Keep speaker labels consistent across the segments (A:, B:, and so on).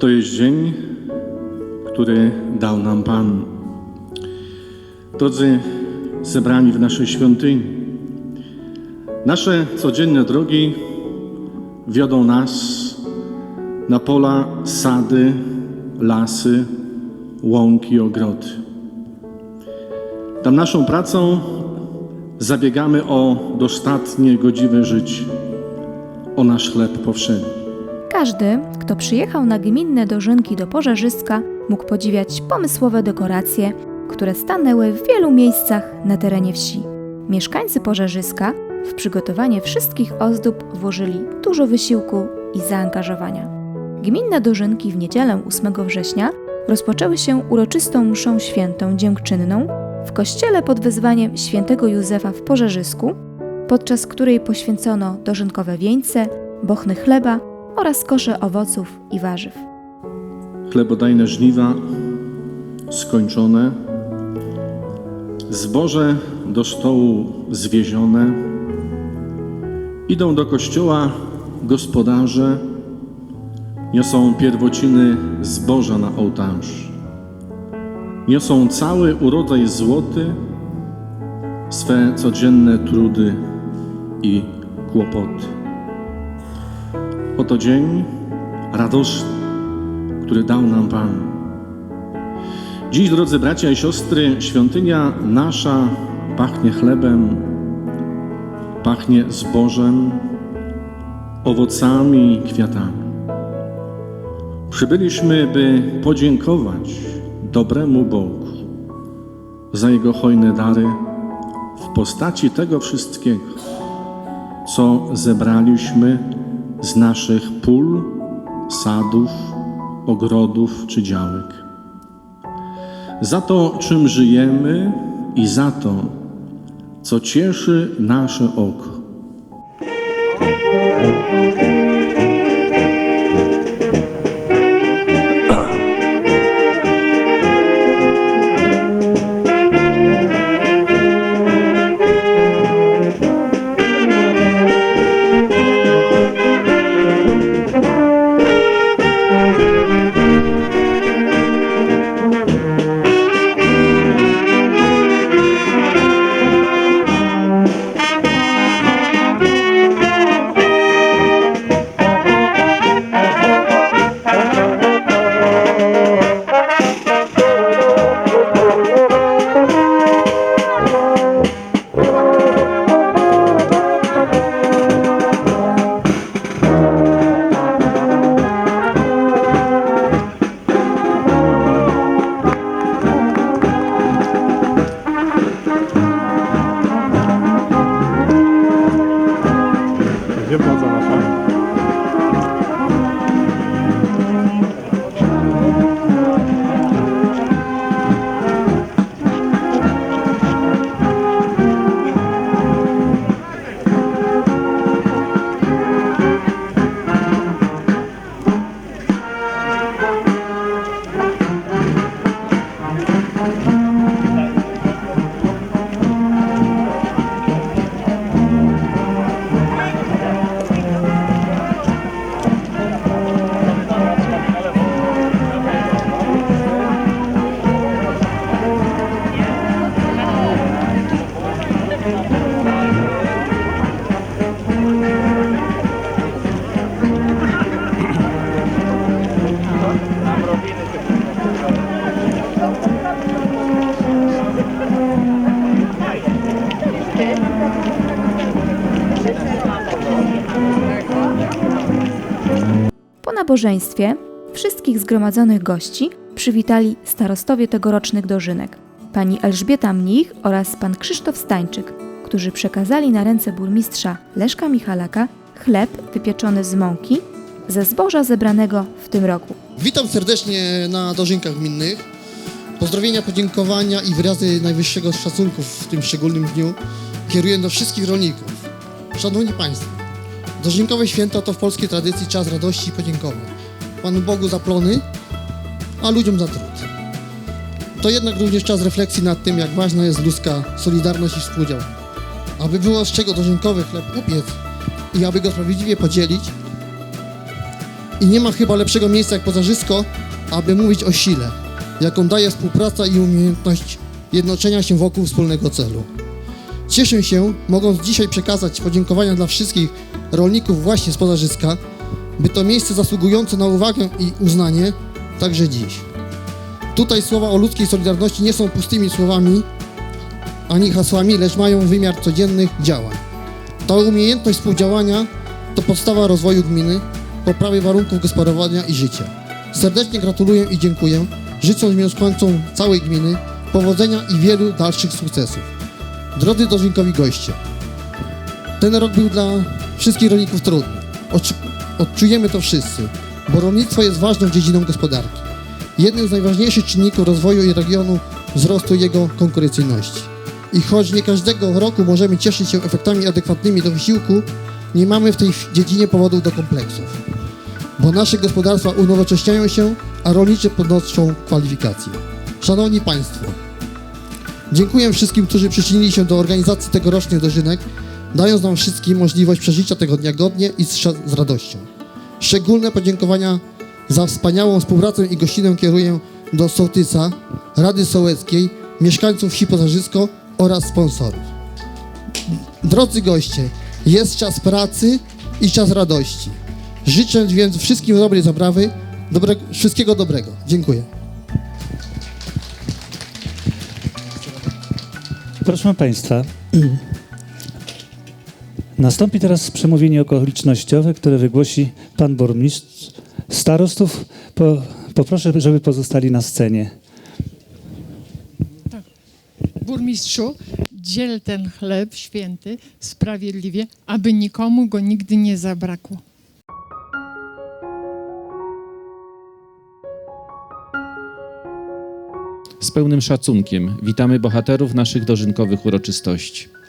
A: To jest dzień, który dał nam Pan. Drodzy zebrani w naszej świątyni, nasze codzienne drogi wiodą nas na pola, sady, lasy, łąki, ogrody. Tam naszą pracą zabiegamy o dostatnie, godziwe życie, o nasz chleb powszedni.
B: Każdy, kto przyjechał na gminne dożynki do Pożarzyska, mógł podziwiać pomysłowe dekoracje, które stanęły w wielu miejscach na terenie wsi. Mieszkańcy Pożarzyska w przygotowanie wszystkich ozdób włożyli dużo wysiłku i zaangażowania. Gminne dożynki w niedzielę 8 września rozpoczęły się uroczystą mszą świętą dziękczynną w kościele pod wezwaniem świętego Józefa w Pożarzysku, podczas której poświęcono dożynkowe wieńce, bochny chleba oraz kosze owoców i warzyw.
A: Chlebodajne żniwa skończone, zboże do stołu zwiezione, idą do kościoła gospodarze, niosą pierwociny zboża na ołtarz, niosą cały urodzaj złoty, swe codzienne trudy i kłopoty. Oto dzień radosny, który dał nam Pan. Dziś, drodzy bracia i siostry, świątynia nasza pachnie chlebem, pachnie zbożem, owocami kwiatami. Przybyliśmy, by podziękować dobremu Bogu za Jego hojne dary w postaci tego wszystkiego, co zebraliśmy z naszych pól, sadów, ogrodów czy działek. Za to, czym żyjemy i za to, co cieszy nasze oko.
B: Nabożeństwie wszystkich zgromadzonych gości przywitali starostowie tegorocznych dożynek, pani Elżbieta Mnich oraz pan Krzysztof Stańczyk, którzy przekazali na ręce burmistrza Leszka Michalaka chleb wypieczony z mąki ze zboża zebranego w tym roku.
C: Witam serdecznie na dożynkach gminnych. Pozdrowienia, podziękowania i wyrazy najwyższego szacunku w tym szczególnym dniu kieruję do wszystkich rolników. Szanowni Państwo, dożynkowe święta to w polskiej tradycji czas radości i podziękowań. Panu Bogu za plony, a ludziom za trud. To jednak również czas refleksji nad tym, jak ważna jest ludzka solidarność i współdział. Aby było z czego dożynkowy chleb upiec i aby go sprawiedliwie podzielić, I nie ma chyba lepszego miejsca jak Pozarzysko, aby mówić o sile, jaką daje współpraca i umiejętność jednoczenia się wokół wspólnego celu. Cieszę się, mogąc dzisiaj przekazać podziękowania dla wszystkich rolników właśnie z Pozarzyska, by to miejsce zasługujące na uwagę i uznanie także dziś. Tutaj słowa o ludzkiej solidarności nie są pustymi słowami ani hasłami, lecz mają wymiar codziennych działań. Ta umiejętność współdziałania to podstawa rozwoju gminy, poprawy warunków gospodarowania i życia. Serdecznie gratuluję i dziękuję, życząc mieszkańcom całej gminy powodzenia i wielu dalszych sukcesów. Drodzy dożynkowi goście, ten rok był dla wszystkich rolników trudny. Odczu- Odczujemy to wszyscy, bo rolnictwo jest ważną dziedziną gospodarki. Jednym z najważniejszych czynników rozwoju i regionu wzrostu jego konkurencyjności. I choć nie każdego roku możemy cieszyć się efektami adekwatnymi do wysiłku, nie mamy w tej dziedzinie powodów do kompleksów, bo nasze gospodarstwa unowocześniają się, a rolnicy podnoszą kwalifikacje. Szanowni Państwo, dziękuję wszystkim, którzy przyczynili się do organizacji tegorocznych dożynek, dając nam wszystkim możliwość przeżycia tego dnia godnie i z, radością. Szczególne podziękowania za wspaniałą współpracę i gościnę kieruję do Sołtysa, Rady Sołeckiej, mieszkańców wsi Pozarzysko oraz sponsorów. Drodzy goście, jest czas pracy i czas radości. Życzę więc wszystkim dobrej zaprawy, dobre, wszystkiego dobrego. Dziękuję.
D: Proszę Państwa, nastąpi teraz przemówienie okolicznościowe, które wygłosi Pan Burmistrz. Starostów po, poproszę, żeby pozostali na scenie.
E: Burmistrzu, dziel ten chleb święty sprawiedliwie, aby nikomu go nigdy nie zabrakło.
F: Z pełnym szacunkiem witamy bohaterów naszych dożynkowych uroczystości.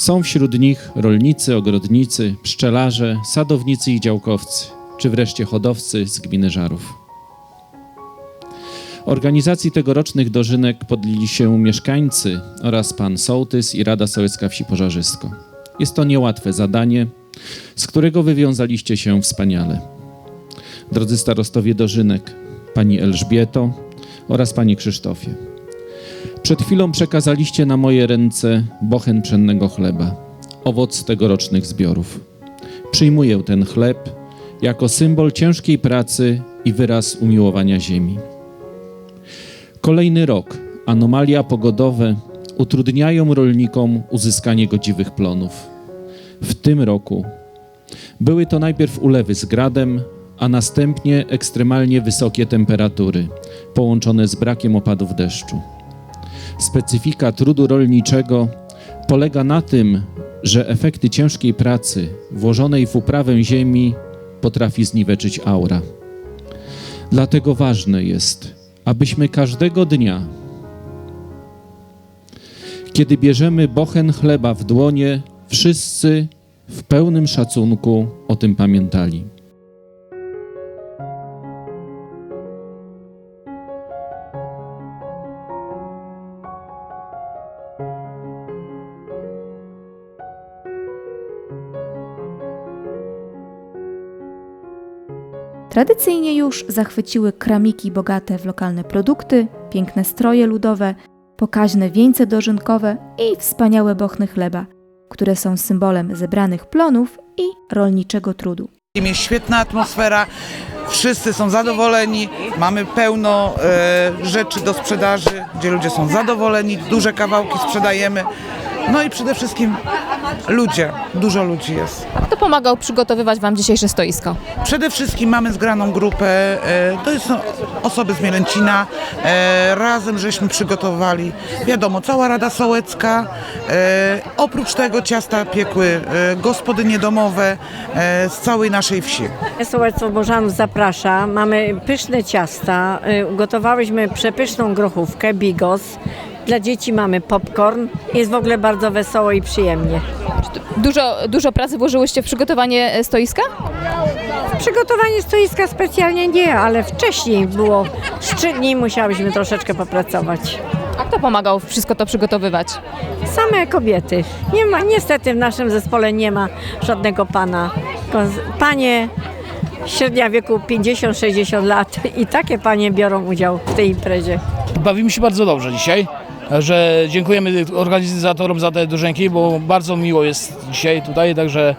F: Są wśród nich rolnicy, ogrodnicy, pszczelarze, sadownicy i działkowcy, czy wreszcie hodowcy z gminy Żarów. Organizacji tegorocznych dożynek podjęli się mieszkańcy oraz pan sołtys i Rada Sołecka Wsi Pożarzysko. Jest to niełatwe zadanie, z którego wywiązaliście się wspaniale. Drodzy starostowie dożynek, pani Elżbieto oraz panie Krzysztofie. Przed chwilą przekazaliście na moje ręce bochen pszennego chleba, owoc tegorocznych zbiorów. Przyjmuję ten chleb jako symbol ciężkiej pracy i wyraz umiłowania ziemi. Kolejny rok, anomalia pogodowe utrudniają rolnikom uzyskanie godziwych plonów. W tym roku były to najpierw ulewy z gradem, a następnie ekstremalnie wysokie temperatury, połączone z brakiem opadów deszczu. Specyfika trudu rolniczego polega na tym, że efekty ciężkiej pracy włożonej w uprawę ziemi potrafi zniweczyć aura. Dlatego ważne jest, abyśmy każdego dnia, kiedy bierzemy bochen chleba w dłonie, wszyscy w pełnym szacunku o tym pamiętali.
B: Tradycyjnie już zachwyciły kramiki bogate w lokalne produkty, piękne stroje ludowe, pokaźne wieńce dożynkowe i wspaniałe bochny chleba, które są symbolem zebranych plonów i rolniczego trudu.
G: Jest świetna atmosfera, wszyscy są zadowoleni, mamy pełno e, rzeczy do sprzedaży, gdzie ludzie są zadowoleni, duże kawałki sprzedajemy. No i przede wszystkim ludzie, dużo ludzi jest.
H: Kto pomagał przygotowywać Wam dzisiejsze stoisko?
G: Przede wszystkim mamy zgraną grupę, e, to są osoby z Mielęcina, e, razem żeśmy przygotowali, wiadomo, cała Rada Sołecka, e, oprócz tego ciasta piekły e, gospodynie domowe e, z całej naszej wsi.
I: Sołectwo Bożanów zaprasza. Mamy pyszne ciasta. Y, Ugotowałyśmy przepyszną grochówkę, bigos. Dla dzieci mamy popcorn. Jest w ogóle bardzo wesoło i przyjemnie.
H: Dużo, dużo pracy włożyłyście w przygotowanie e, stoiska?
I: Przygotowanie stoiska specjalnie nie, ale wcześniej było z trzy dni musiałyśmy troszeczkę popracować.
H: A kto pomagał wszystko to przygotowywać?
I: Same kobiety. Nie ma, niestety w naszym zespole nie ma żadnego pana. Panie Średnia wieku 50-60 lat i takie panie biorą udział w tej imprezie.
J: Bawimy się bardzo dobrze dzisiaj. Że dziękujemy organizatorom za te dożynki, bo bardzo miło jest dzisiaj tutaj, także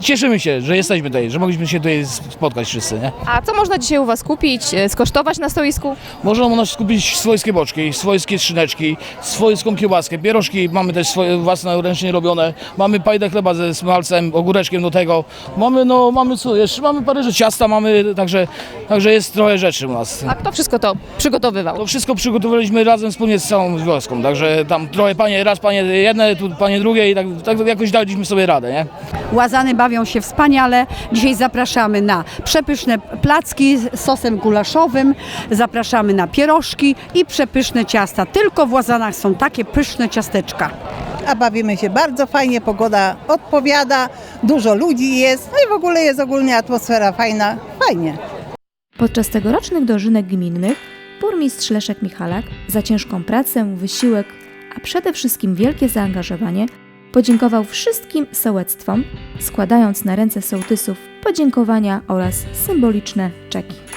J: cieszymy się, że jesteśmy tutaj, że mogliśmy się tutaj spotkać wszyscy. Nie?
H: A co można dzisiaj u Was kupić, e, skosztować na stoisku?
J: Można u nas kupić swojskie boczki, swojskie szyneczki, swojską kiełbaskę, pierożki mamy też swoje własne ręcznie robione, mamy pajdę chleba ze smalcem, ogóreczkiem do tego, mamy no, mamy co jeszcze, mamy parę rzeczy, ciasta mamy, także, także jest trochę rzeczy u nas.
H: A kto wszystko to przygotowywał?
J: To wszystko przygotowaliśmy razem wspólnie z całą wioską, także tam trochę panie, raz panie jedne, tu panie drugie i tak, tak jakoś daliśmy sobie radę, nie?
K: Łazany bawią się wspaniale. Dzisiaj zapraszamy na przepyszne placki z sosem gulaszowym, zapraszamy na pierożki i przepyszne ciasta. Tylko w Łazanach są takie pyszne ciasteczka.
L: a bawimy się bardzo fajnie, pogoda odpowiada, dużo ludzi jest, no i w ogóle jest ogólnie atmosfera fajna, fajnie.
B: Podczas tegorocznych dożynek gminnych burmistrz Leszek Michalak za ciężką pracę, wysiłek, a przede wszystkim wielkie zaangażowanie podziękował wszystkim sołectwom, składając na ręce sołtysów podziękowania oraz symboliczne czeki.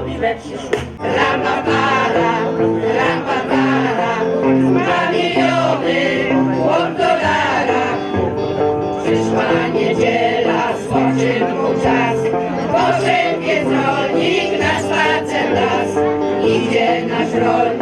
M: Robi wsi szum. Para, dwa miliony, od dolara. Przyszła niedziela, spoczynku czas, poszedł rolnik na spacer las. Idzie nasz rolnik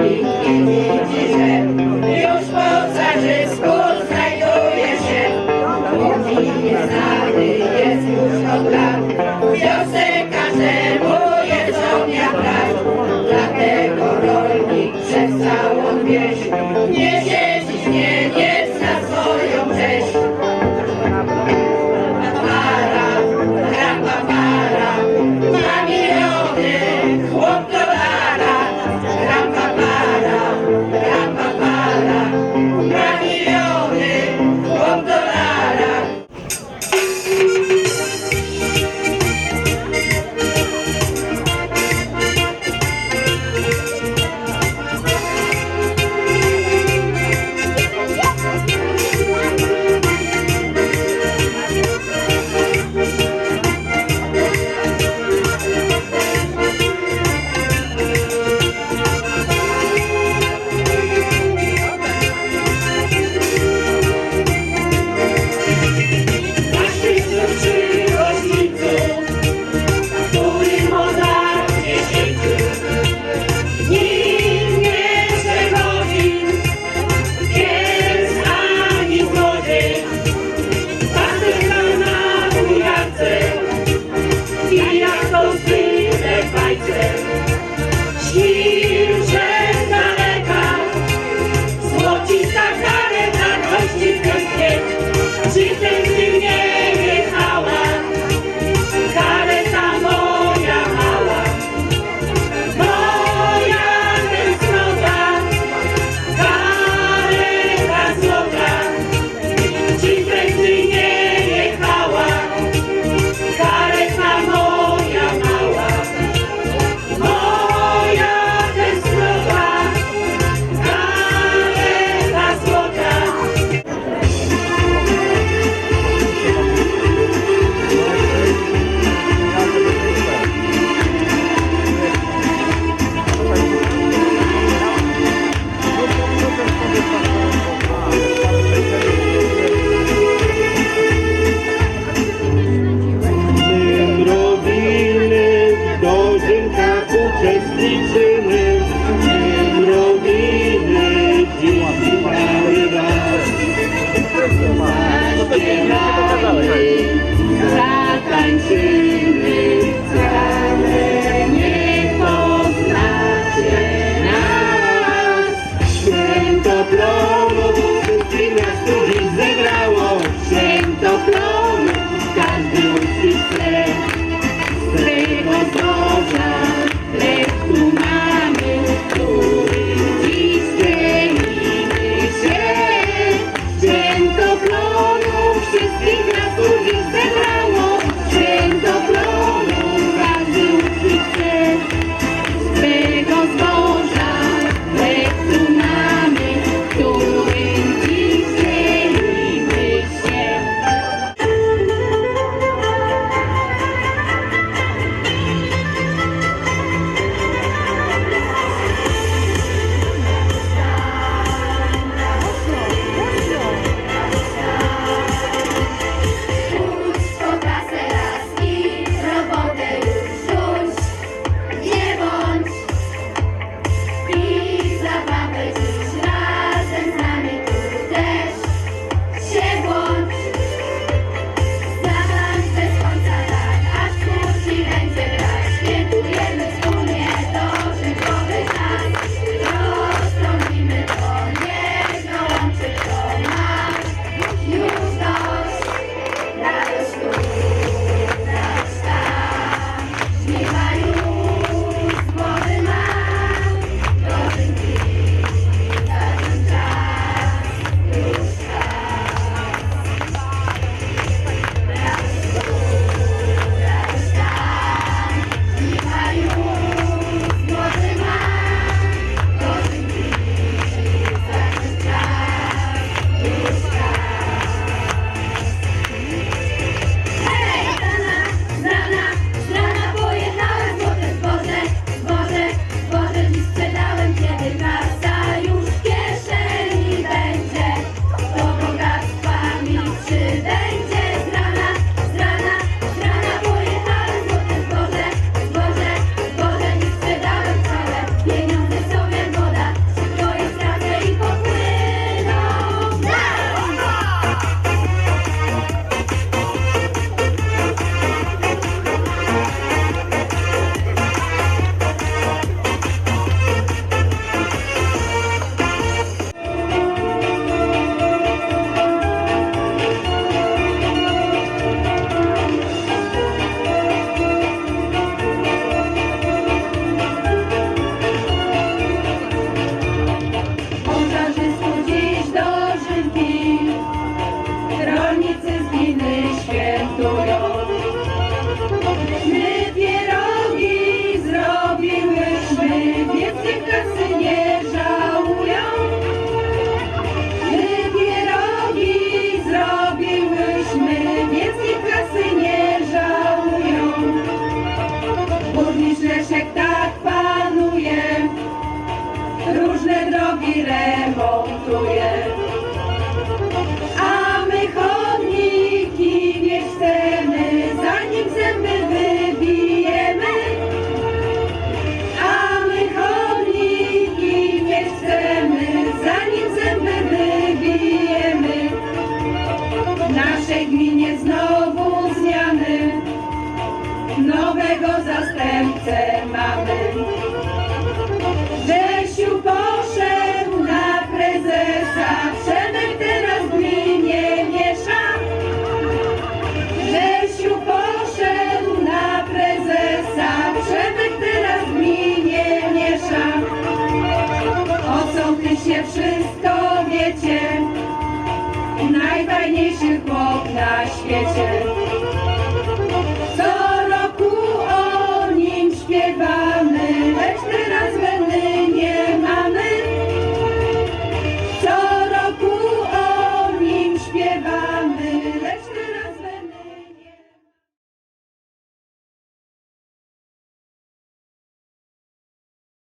M: drogi remontuje. A my chodniki nie chcemy, zanim zęby wybijemy. A my chodniki nie chcemy, zanim zęby wybijemy. W naszej gminie znowu zmiany, nowego zastępcę. Thank you.